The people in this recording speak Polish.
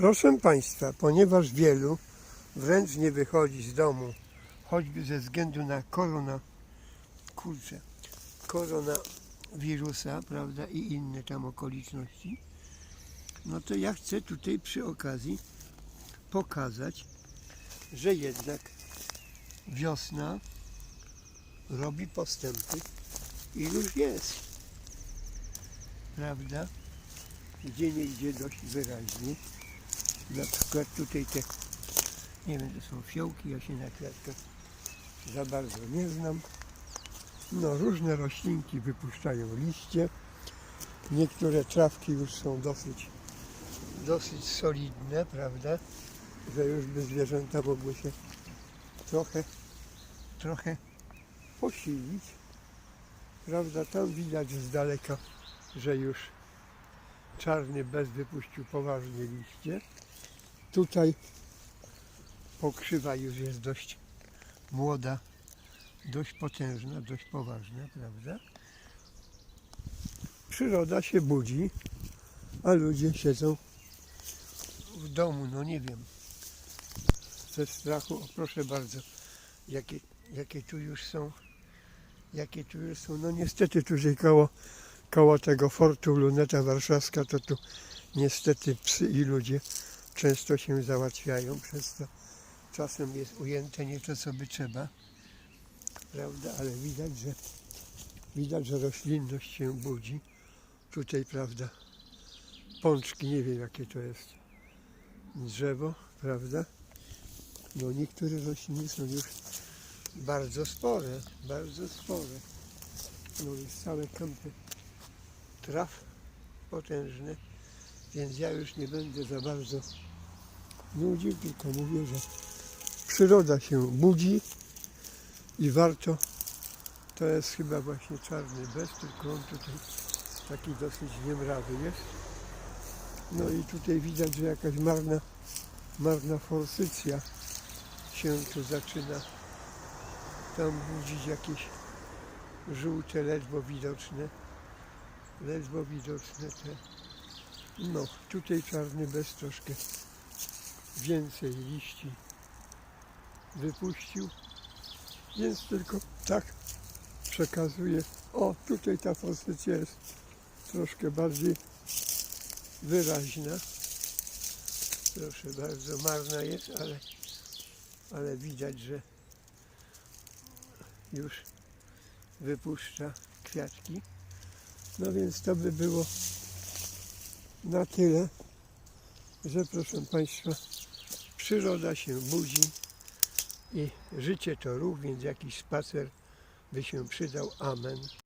Proszę Państwa, ponieważ wielu wręcz nie wychodzi z domu, choćby ze względu na korona, kurczę, koronawirusa, prawda, i inne tam okoliczności, no to ja chcę tutaj przy okazji pokazać, że jednak wiosna robi postępy i już jest, prawda, gdzie nie idzie dość wyraźnie. Na przykład tutaj te, nie wiem, to są fiołki, ja się na kwiatkach za bardzo nie znam. No, różne roślinki wypuszczają liście. Niektóre trawki już są dosyć, dosyć solidne, prawda? Że już by zwierzęta mogły się trochę, trochę posilić. Prawda, tam widać z daleka, że już czarny bez wypuścił poważnie liście. Tutaj pokrzywa już jest dość młoda, dość potężna, dość poważna, prawda? Przyroda się budzi, a ludzie siedzą w domu, no nie wiem, ze strachu, o proszę bardzo, jakie, jakie tu już są, jakie tu już są, no niestety tutaj koło, koło tego fortu Luneta Warszawska, to tu niestety psy i ludzie często się załatwiają, przez to czasem jest ujęte nie to, co by trzeba, prawda, ale widać, że widać, że roślinność się budzi. Tutaj, prawda, pączki, nie wiem jakie to jest drzewo, prawda? No niektóre rośliny są już bardzo spore, bardzo spore. No jest całe kępy traw potężne, więc ja już nie będę za bardzo nudził, tylko mówię, że przyroda się budzi i warto, to jest chyba właśnie czarny bez, tylko on tutaj taki dosyć niemrawy jest. No i tutaj widać, że jakaś marna, marna forsycja się tu zaczyna tam budzić jakieś żółte, ledwo widoczne, ledwo widoczne te. No, tutaj czarny bez troszkę więcej liści wypuścił, więc tylko tak przekazuję. O, tutaj ta forsycja jest troszkę bardziej wyraźna. Proszę bardzo, marna jest, ale, ale widać, że już wypuszcza kwiatki. No więc to by było na tyle, że proszę Państwa, przyroda się budzi i życie to ruch, więc jakiś spacer by się przydał. Amen.